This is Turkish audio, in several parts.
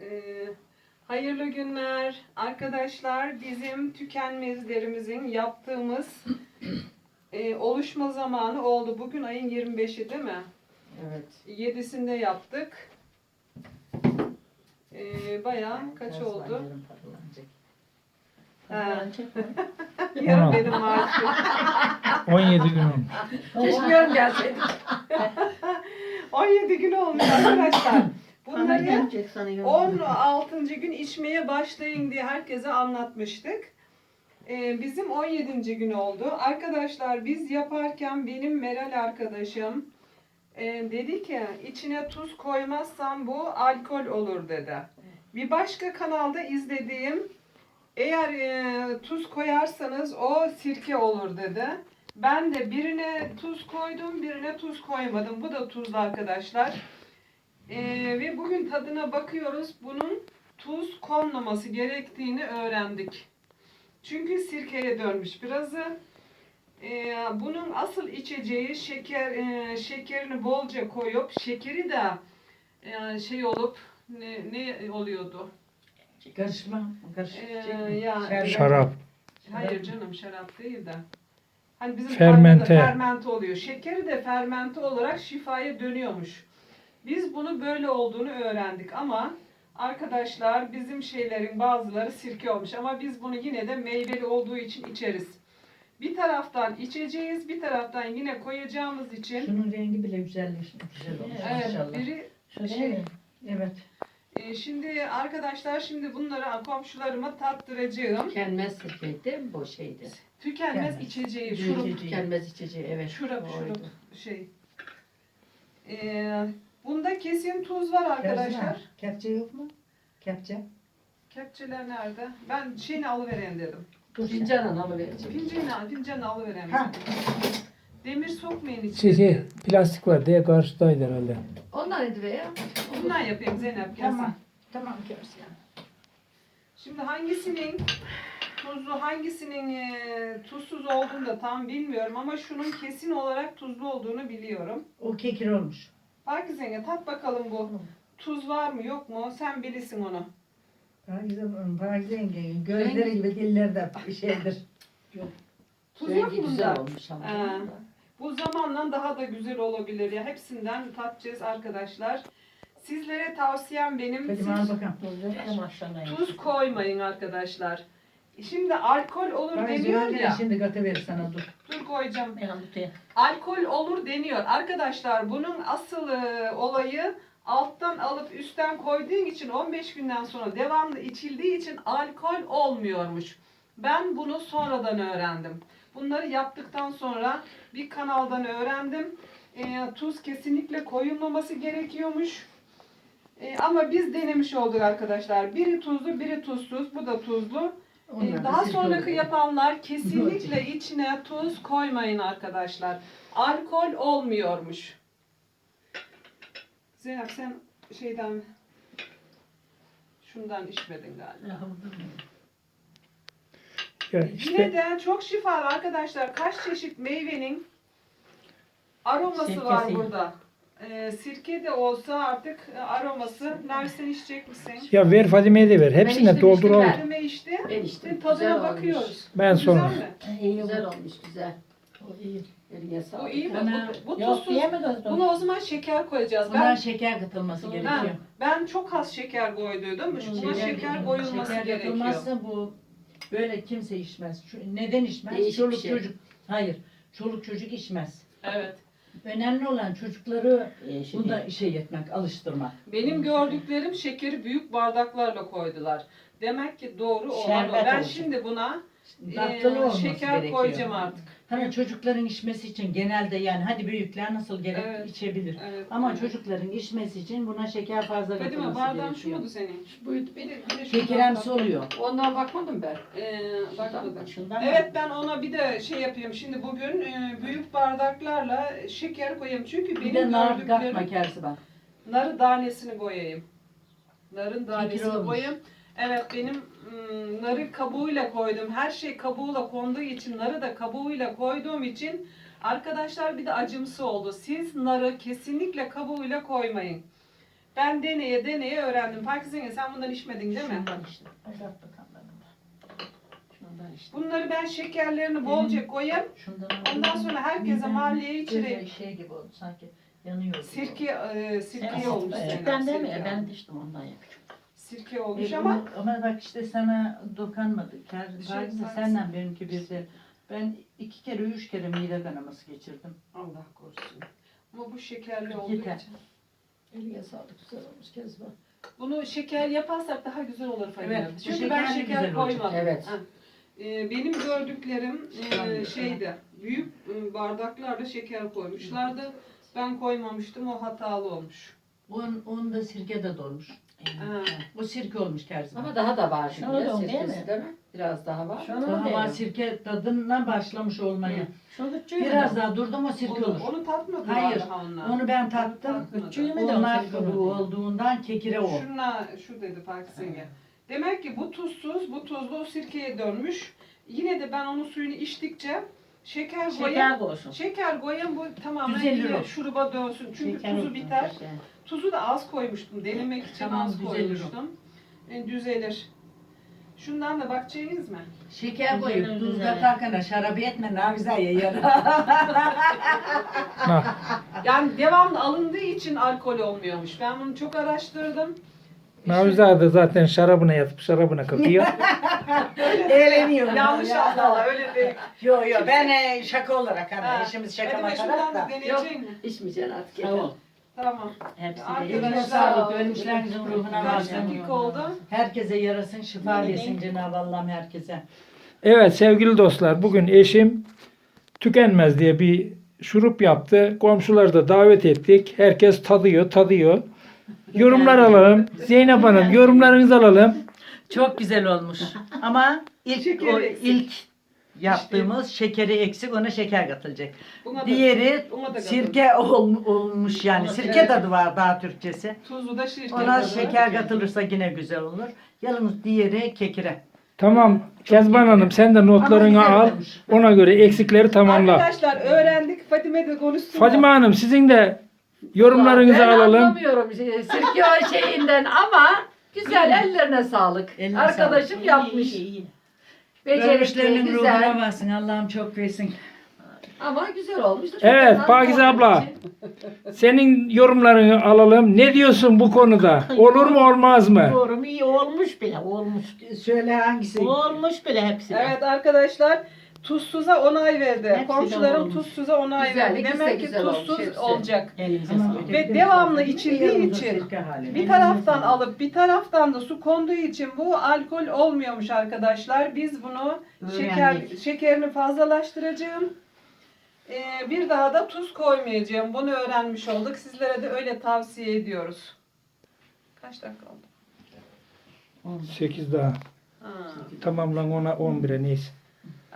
Ee, hayırlı günler arkadaşlar. Bizim tükenmezlerimizin yaptığımız e, oluşma zamanı oldu. Bugün ayın 25'i değil mi? Evet. 7'sinde yaptık. Ee, bayağı kaç Biraz oldu? yarın. Ha. Mı? Benim maaşım. 17 gün olmuş. Keşke yarın gelseydik. 17 gün olmuş arkadaşlar. Bunları gelecek sana yarın. 16. gün içmeye başlayın diye herkese anlatmıştık. Ee, bizim 17. gün oldu. Arkadaşlar biz yaparken benim Meral arkadaşım e, dedi ki içine tuz koymazsam bu alkol olur dedi. Bir başka kanalda izlediğim eğer e, tuz koyarsanız o sirke olur dedi. Ben de birine tuz koydum, birine tuz koymadım. Bu da tuzlu arkadaşlar. Ee, ve bugün tadına bakıyoruz. Bunun tuz konmaması gerektiğini öğrendik. Çünkü sirkeye dönmüş birazı. Ee, bunun asıl içeceği şeker e, şekerini bolca koyup şekeri de e, şey olup ne, ne oluyordu? Karışma. Karışık. Ee, ya- Şerbet. Şarap. Hayır canım şarap değil de. Hani bizim Fermente. Fermente oluyor. Şekeri de fermente olarak şifaya dönüyormuş. Biz bunu böyle olduğunu öğrendik ama arkadaşlar bizim şeylerin bazıları sirke olmuş ama biz bunu yine de meyveli olduğu için içeriz. Bir taraftan içeceğiz, bir taraftan yine koyacağımız için Şunun rengi bile güzelleşmiş. Güzel olmuş evet, inşallah. biri Şöyle şey-? Evet. e, şimdi arkadaşlar şimdi bunları komşularıma tattıracağım. Tükenmez sirkeydi, bu şeydi. Tükenmez Tükenmez. içeceği, Şurup. şurup Tükenmez içeceği, evet. Şurup şurup şey. Ee, bunda kesin tuz var arkadaşlar. Kepçe yok mu? Kepçe. Kepçeler nerede? Ben şeyini alıvereyim dedim. Dur. Fincanla alıvereceğim. Fincanı, fincanı alıvereyim Ha. Demir sokmayın içine. Şey, şey, plastik var diye karşıdaydı herhalde. Onlar idi be ya. Bundan yapayım Zeynep gel Tamam. Tamam Kepçe. Şimdi hangisinin tuzlu hangisinin e, tuzsuz olduğunu da tam bilmiyorum ama şunun kesin olarak tuzlu olduğunu biliyorum. O kekir olmuş. Bak Zeynep tat bakalım bu. Tuz var mı yok mu? Sen bilirsin onu. Pakize yengenin gözleri gibi dilleri de şeydir. Tuz yok Rengi mu güzel bunda? olmuş ama. Ee, Bu zamanla daha da güzel olabilir ya. Hepsinden tatacağız arkadaşlar. Sizlere tavsiyem benim Hadi siz bana bakalım. tuz koymayın arkadaşlar. Şimdi alkol olur deniyor öyle ya. şimdi katıverir sana dur. Dur koyacağım. Ben. Alkol olur deniyor. Arkadaşlar bunun asıl e, olayı alttan alıp üstten koyduğun için 15 günden sonra devamlı içildiği için alkol olmuyormuş. Ben bunu sonradan öğrendim. Bunları yaptıktan sonra bir kanaldan öğrendim. E, tuz kesinlikle koyulmaması gerekiyormuş. E, ama biz denemiş olduk arkadaşlar. Biri tuzlu, biri tuzsuz. Bu da tuzlu. Ee, Onlar da Daha sonraki yapanlar kesinlikle içine tuz koymayın arkadaşlar. Alkol olmuyormuş. Zeynep sen şeyden şundan içmedin galiba. Ya Yine işte de çok şifalı arkadaşlar. Kaç çeşit meyvenin aroması Sirkesi. var burada. Ee, sirke de olsa artık e, aroması. Nersen içecek misin? ya ver Fadime'ye de ver. Hepsine içtim, içtim dolduralım. ben. Elime içti. Ben içtim. Tadına Güzel bakıyoruz. olmuş. Ben Güzel sonra. mi? İyi Güzel olmuş, güzel. O iyi. Eline Bu sağlık. iyi mi? Bana Bu, bu yok tuzsuz. diyemediniz. Buna o zaman şeker koyacağız. Buna Ben şeker katılması gerekiyor. ben, ben çok az şeker koyduydum. Buna şeker koyulması şeker gerekiyor. katılmazsa bu böyle kimse içmez. Şu- Neden içmez? Değişik çoluk şey. çocuk. Hayır. Çoluk çocuk içmez. Evet. Önemli olan çocukları Yeşil. bunda şey etmek, alıştırmak. Benim gördüklerim şekeri büyük bardaklarla koydular. Demek ki doğru olan o. Şerbet Ben olacak. şimdi buna e, olması şeker gerekiyor. koyacağım artık. Hani çocukların içmesi için genelde yani hadi büyükler nasıl gerek Evet. içebilir. Evet. Ama evet. çocukların içmesi için buna şeker fazla Fadime katılması bardağın şu gerekiyor. muydu senin? Buydu Bir de, bir de şundan Şekeremsi bak. oluyor. Ondan bakmadım ben. Ee, bakmadım. Şundan Evet ben ona bir de şey yapayım. Şimdi bugün e, büyük bardaklarla şeker koyayım. Çünkü Bir benim de nar gördüklerim katma kersi bak. narı tanesini koyayım. Narın tanesini olmuş. koyayım. Evet benim mm, narı kabuğuyla koydum. Her şey kabuğuyla konduğu için narı da kabuğuyla koyduğum için arkadaşlar bir de acımsı oldu. Siz narı kesinlikle kabuğuyla koymayın. Ben deneye deneye öğrendim. Pakize sen bundan içmedin değil mi? Şundan bakalım ben onu. Şundan işte. Bunları ben şekerlerini bolca koyayım. Şundan Ondan sonra herkese mahalleye içireyim. şey gibi oldu sanki yanıyor. gibi Sirke, e, sirke Evet, olmuş evet. Zeynep. Ben değil mi? Sirke, Ben de işte ondan yapıyorum. Sirke olmuş E, ama ama, bak işte sana dokanmadı. Şey, Paris'te Paris'te. senden benimki bir de. Ben iki kere üç kere mide kanaması geçirdim. Allah korusun. Ama bu şekerli olduğu Yeter. için. Eline sağlık güzel olmuş Kezban. Bunu şeker yaparsak daha güzel olur Fadime. Evet, bu Çünkü ben şekerli şeker güzel olacak. koymadım. Evet. Ha. Ee, benim gördüklerim e, şeydi. Büyük e, bardaklarda şeker koymuşlardı. Ben koymamıştım. O hatalı olmuş. On, onda sirke de dolmuş. O sirke olmuş zaman. Ama daha da var Şunu şimdi. da değil Sirkesi mi? değil mi? Biraz daha var. Şunu Daha var da sirke tadına başlamış olmaya. Şu küçüğü mü Biraz daha durdum o sirke Onu, olur. onu tatmadılar Hayır, daha onlar. Onu ben tattım. Tatmadı. Mü de Onlar kabuğu olduğundan kekire o. Şuna, şu dedi Pakize'ye. Demek ki bu tuzsuz, bu tuzlu o sirkeye dönmüş. Yine de ben onun suyunu içtikçe şeker koyayım. Şeker koysun. Şeker koyayım bu tamamen Düzelir iyi o. şuruba dönsün. Çünkü Şeker tuzu olsun, biter. şeker. Tuzu da az koymuştum. Denemek için Tamam, az düzelir o. koymuştum. E, düzelir. Şundan da bakacaksınız mı? Şeker koyup tuz güzel. katarken şarap etme yer. Ha, Yani devamlı alındığı için alkol olmuyormuş. Ben bunu çok araştırdım. Navizade zaten şarabına yatıp şarabına kakıyor. Eğleniyor. Yanlış anlama öyle değil. Yo yo ben e, şaka olarak hani Ha, işimiz şaka Hadi be şundan makarak da da. deneyecek? İçmeyeceksin artık. Ol. Tamam. Hepsi de. Eline sağlık ölmüşlerinizin ruhuna Kaç oldu? Herkese yarasın şifa versin Cenab-ı Allah'ım herkese. Evet sevgili dostlar bugün eşim tükenmez diye bir şurup yaptı. Komşuları da davet ettik. Herkes tadıyor tadıyor. Yorumlar alalım. Zeynep Hanım yorumlarınızı alalım. Çok güzel olmuş. Ama ilk Şekeri o eksik. ilk yaptığımız şekeri eksik ona şeker katılacak. Buna da, Diğeri buna da sirke ol- olmuş yani. Ona Sirke sirke- tadı var daha Türkçesi. Tuzu da şirket. Ona tadı. şeker katılırsa yine güzel olur. Yalnız diğeri kekire. Tamam Kezban Hanım sen de notlarını Ama güzel al. olmuş. Ona göre eksikleri tamamla. Arkadaşlar öğrendik. Fatime de konuşsun. Fadime Hanım sizin de yorumlarınızı ben alalım. anlamıyorum şey, sirke o şeyinden ama güzel ellerine sağlık. Eline Arkadaşım İyi, yapmış. iyi, iyi. Becerikli, Ölmüşlerinin ruhuna güzel. baksın. Allah'ım çok versin. Ama güzel olmuş. Çok Evet, güzel Pakize abla. Senin yorumlarını alalım. Ne diyorsun bu konuda? Olur mu olmaz mı? Doğru mu? iyi olmuş bile olmuş. Söyle hangisi? Olmuş bile hepsi. Evet arkadaşlar tuzsuza onay verdi. Hepsi de Komşularım olmuş. tuzsuza onay Güzel, verdi. ikisi de Demek ki güzel olmuş, tuzsuz hepsi. olacak. Elinize Ama sağlık. Ve devamlı içildiği için. Bir taraftan alıp bir taraftan da su konduğu için bu alkol olmuyormuş arkadaşlar. Biz bunu şeker Öğrendik. şekerini fazlalaştıracağım. Ee, bir daha da tuz koymayacağım. Bunu öğrenmiş olduk. Sizlere de öyle tavsiye ediyoruz. Kaç dakika oldu? 8 daha. Ha. Tamamlan ona 11'e neyse.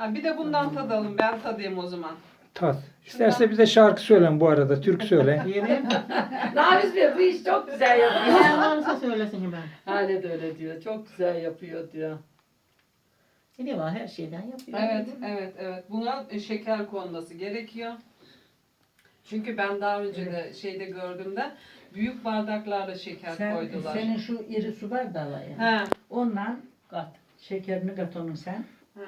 Ha, bir de bundan tadalım. Ben tadayım o zaman. Tat. İsterse bize şarkı söylen bu arada. Türk söyle. Yemin. Naviz Bey bu iş çok güzel yapıyor. Ne varsa söylesin ben. Hale de öyle diyor. Çok güzel yapıyor diyor. Ne var her şeyden yapıyor. Evet, evet, evet. Buna e, şeker konması gerekiyor. Çünkü ben daha önce de şeyde gördüğümde büyük bardaklarla şeker Sen, koydular. senin şu iri su var da var ya. He, Ondan Kat. şekerini kat onun sen. he.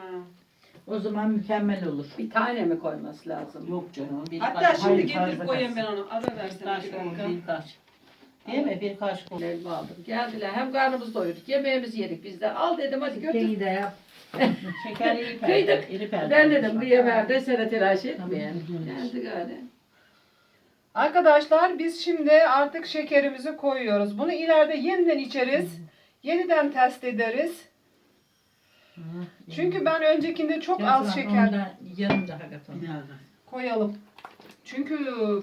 O zaman mükemmel olur. Bir tane mi koyması lazım? Yok canım. Bir Hatta kaşık- şimdi Hayır, fazla koyayım ben onu. Ara versene Kaşık bir olur, dakika. bir kaşık. Değil mi? Bir kaşık olur. Elma aldım. Geldiler. Hem karnımızı doyurduk. Yemeğimizi yedik biz de. Al dedim hadi götür. Sirkeyi de yap. Şeker iri perde. Kıydık. iri perde. Ben dedim bu yemeğe sene telaş etmeyin. Geldi gari. Arkadaşlar biz şimdi artık şekerimizi koyuyoruz. Bunu ileride yeniden içeriz. Yeniden test ederiz. Çünkü ben öncekinde çok az şeker yarım daha kat onu. Bir daha. koyalım. Çünkü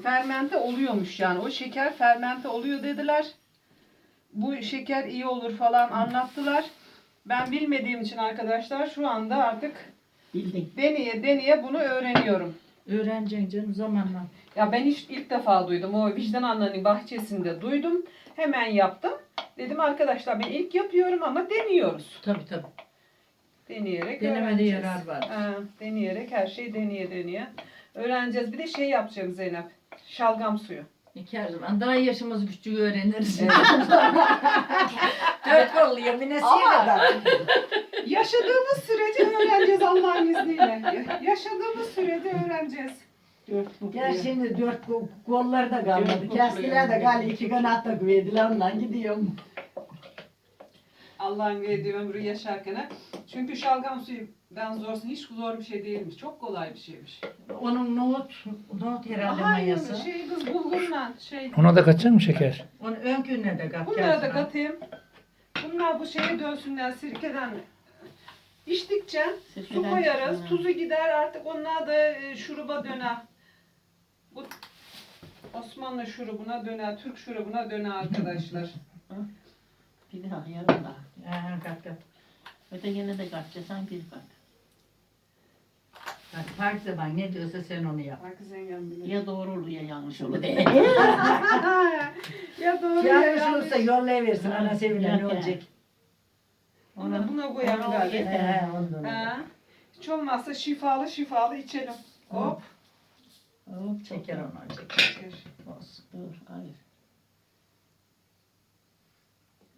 fermente oluyormuş yani. O şeker fermente oluyor dediler. Bu şeker iyi olur falan anlattılar. Ben bilmediğim için arkadaşlar şu anda artık Bildin. deneye deneye bunu öğreniyorum. Öğreneceksin canım zamanla. Ya ben hiç ilk defa duydum. O vicdan annenin bahçesinde duydum. Hemen yaptım. Dedim arkadaşlar ben ilk yapıyorum ama deniyoruz. Tabii tabii. Deneyerek Denemede öğreneceğiz. yarar var. Ha, deneyerek her şey deneye deneye. Öğreneceğiz. Bir de şey yapacağım Zeynep. Şalgam suyu. İki her zaman. Daha yaşımız küçük öğreniriz. Dört kollu yeminesiyle Ama- kadar. Yaşadığımız sürece öğreneceğiz Allah'ın izniyle. Ya- Yaşadığımız sürede öğreneceğiz. Dört bu. Şimdi dört ko- kolları da kalmadı. Kestiler de gal iki kanat da güvediler ondan gidiyorum. Allah'ın verdiği ömrü yaşarken. Çünkü şalgam suyu ben zorsun hiç zor bir şey değilmiş. Çok kolay bir şeymiş. Onun nohut, nohut herhalde Hayır mayası. şey kız bulgurla şey. Ona da kaçacak mı şeker? Onun ön gününe de kat. Bunları da gelsin. katayım. Bunlar bu şeye dönsünler sirkeden. İçtikçe su Sirkeden koyarız. çıksın, ha. Tuzu gider artık onlar da e, şuruba döner. Bu Osmanlı şurubuna döner, Türk şurubuna döner arkadaşlar. Bir daha yarım daha. Aha, kat kat. Ötekine de katacaksan bir kat. Kat fark zaman ne diyorsa sen onu yap. Bak zengin bilir. Ya doğru olur ya yanlış olur. ya doğru ya Yanlış yanlış. olursa yollayıversin ana sevinen ne olacak? Buna, buna koyalım Ona galiba. yeter. He ondan. Ha. Hiç olmazsa şifalı şifalı içelim. Hop. Hop, Çeker onu çeker. Çeker. Olsun. Dur, hayır.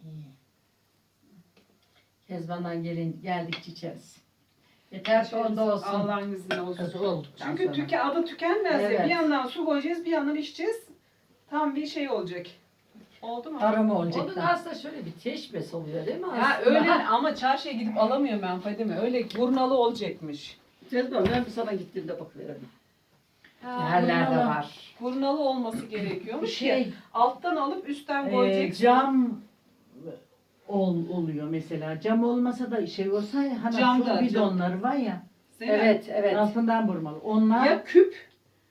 İyi. Kezban'dan gelin geldik içeriz. Yeter ki onda olsun. Allah'ın izniyle olsun. Kız oldu. Çünkü tüke, adı tükenmez ya. Evet. Bir yandan su koyacağız, bir yandan içeceğiz. Tam bir şey olacak. Oldu mu? Arama Onun olacak da. aslında şöyle bir teşbes oluyor değil mi? Ya aslında? öyle ama çarşıya gidip alamıyorum ben Fadime. Öyle burnalı olacakmış. Cezban ben bir sana gittiğimde bak veririm. Her var. Burnalı olması gerekiyormuş ki Şey, alttan alıp üstten e, koyacaksın. cam ol, oluyor mesela. Cam olmasa da şey olsa ya, hani Cam su da, bidonları var ya. Değil mi? Evet evet. Altından vurmalı. Onlar Ya küp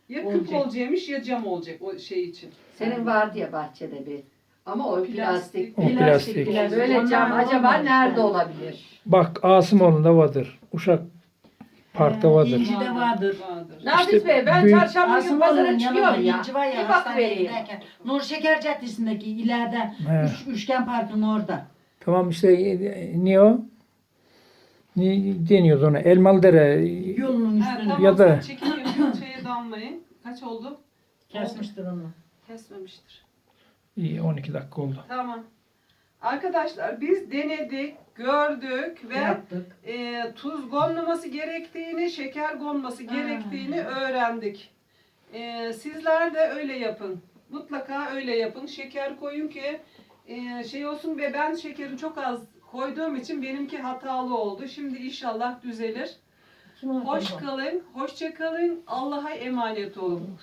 ya küp Olacak. olacakmış ya cam olacak o şey için. Senin vardı ya bahçede bir. Ama o plastik. O plastik. Böyle cam Onlar acaba olmamış nerede yani. olabilir? Bak Asımoğlu'nda vardır. Uşak Park'ta vardır. İnci de vardır. Vardır. Nafiz İşte Bey ben büyük- çarşamba günü pazara yanında çıkıyorum ya. İnci var ya Bir bak hastaneye vereyim. giderken. Nur Şeker Caddesi'ndeki ileride He. üç, Üçgen Park'ın orada. Tamam işte e, niye o? Ne deniyordu ona? Elmalıdere. Yolunun tamam Ya da- yapıyorsun şeye damlayın. Kaç oldu? Kesmiştir onu. Kesmemiştir. İyi 12 dakika oldu. Tamam. Arkadaşlar biz denedik, gördük ve Yaptık. e, tuz konmaması gerektiğini, şeker konması gerektiğini öğrendik. E, sizler de öyle yapın. Mutlaka öyle yapın. Şeker koyun ki e, şey olsun ve ben şekeri çok az koyduğum için benimki hatalı oldu. Şimdi inşallah düzelir. Hoş kalın, hoşça kalın. Allah'a emanet olun.